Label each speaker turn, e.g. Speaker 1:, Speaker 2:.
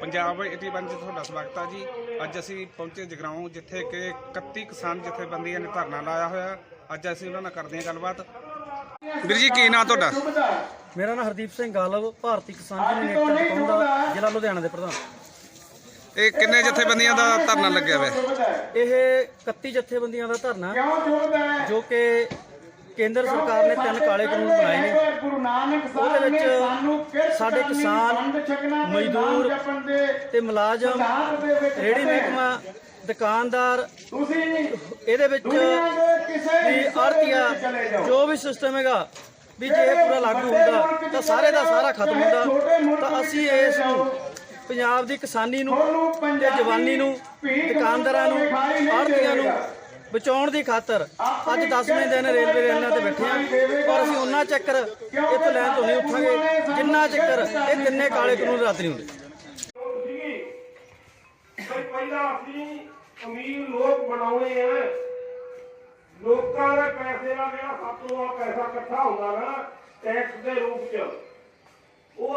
Speaker 1: ਪੰਜਾਬ 81 'ਚ ਤੁਹਾਡਾ ਸਵਾਗਤ ਹੈ ਜੀ। ਅੱਜ ਅਸੀਂ ਪਹੁੰਚੇ ਜਗਰਾਉਂ ਜਿੱਥੇ ਕਿ 31 ਕਿਸਾਨ ਜਥੇਬੰਦੀਆਂ ਨੇ ਧਰਨਾ ਲਾਇਆ ਹੋਇਆ। ਅੱਜ ਅਸੀਂ ਉਹਨਾਂ ਨਾਲ ਕਰਦੇ ਹਾਂ ਗੱਲਬਾਤ। ਵੀਰ ਜੀ ਕੀ ਨਾਂ ਤੁਹਾਡਾ?
Speaker 2: ਮੇਰਾ ਨਾਮ ਹਰਦੀਪ ਸਿੰਘ ਗਾਲਵ ਭਾਰਤੀ ਕਿਸਾਨ ਯੂਨੀਅਨ ਏਕਤਾ ਟਿਕਾਉਣ ਦਾ ਜ਼ਿਲ੍ਹਾ ਲੁਧਿਆਣਾ ਦੇ ਪ੍ਰਧਾਨ।
Speaker 1: ਇਹ ਕਿੰਨੇ ਜਥੇਬੰਦੀਆਂ ਦਾ ਧਰਨਾ ਲੱਗਿਆ ਹੋਇਆ?
Speaker 2: ਇਹ 31 ਜਥੇਬੰਦੀਆਂ ਦਾ ਧਰਨਾ ਜੋ ਕਿ ਕੇਂਦਰ ਸਰਕਾਰ ਨੇ ਤਿੰਨ ਕਾਲੇ ਕਾਨੂੰਨ ਬਣਾਏ ਨੇ।
Speaker 3: ਗੁਰੂ ਨਾਨਕ
Speaker 2: ਉਹਦੇ ਵਿੱਚ ਸਾਡੇ ਕਿਸਾਨ ਮਜ਼ਦੂਰ ਤੇ ਮੁਲਾਜ਼ਮ ਰੇੜੀ ਮਹਿਕਮਾ ਦੁਕਾਨਦਾਰ
Speaker 3: ਤੁਸੀਂ
Speaker 2: ਇਹਦੇ ਵਿੱਚ ਵੀ ਆੜਤੀਆ ਜੋ ਵੀ ਸਿਸਟਮ ਹੈਗਾ ਵੀ ਜੇ ਇਹ ਪੂਰਾ ਲਾਗੂ ਹੁੰਦਾ ਤਾਂ ਸਾਰੇ ਦਾ ਸਾਰਾ ਖਤਮ ਹੁੰਦਾ। ਤਾਂ ਅਸੀਂ ਇਸ ਨੂੰ ਪੰਜਾਬ ਦੀ ਕਿਸਾਨੀ ਨੂੰ ਤੇ ਜਵਾਨੀ ਨੂੰ ਦੁਕਾਨਦਾਰਾਂ ਨੂੰ ਆੜਤੀਆਂ ਨੂੰ ਬਚਾਉਣ ਦੀ ਖਾਤਰ ਅੱਜ 10ਵੇਂ ਦਿਨ ਰੇਲਵੇ ਲਾਈਨਾਂ ਤੇ ਬੈਠੇ ਹਾਂ। ਪਰ ਅਸੀਂ ਉਹਨਾਂ ਚੱਕਰ ਇੱਥੇ ਲੈਣ ਤੋਂ ਨਹੀਂ ਉੱਠਾਂਗੇ ਜਿੰਨਾ ਚੱਕਰ ਇਹ ਤਿੰਨੇ ਕਾਲੇ ਕਾਨੂੰਨ ਰੱਦ ਨਹੀਂ ਹੁੰਦੇ।
Speaker 4: ਪਹਿਲਾਂ ਅਸੀਂ ਅਮੀਰ ਲੋਕ ਬਣਾਉਣੇ ਆ। ਲੋਕਾਂ ਦੇ ਪੈਸੇ ਨਾਲ ਜਿਹੜਾ ਸਭ ਤੋਂ ਆ ਪੈਸਾ ਇਕੱਠਾ ਹੁੰਦਾ ਨਾ ਟੈਕਸ ਦੇ ਰੂਪ ਚ। ਉਹ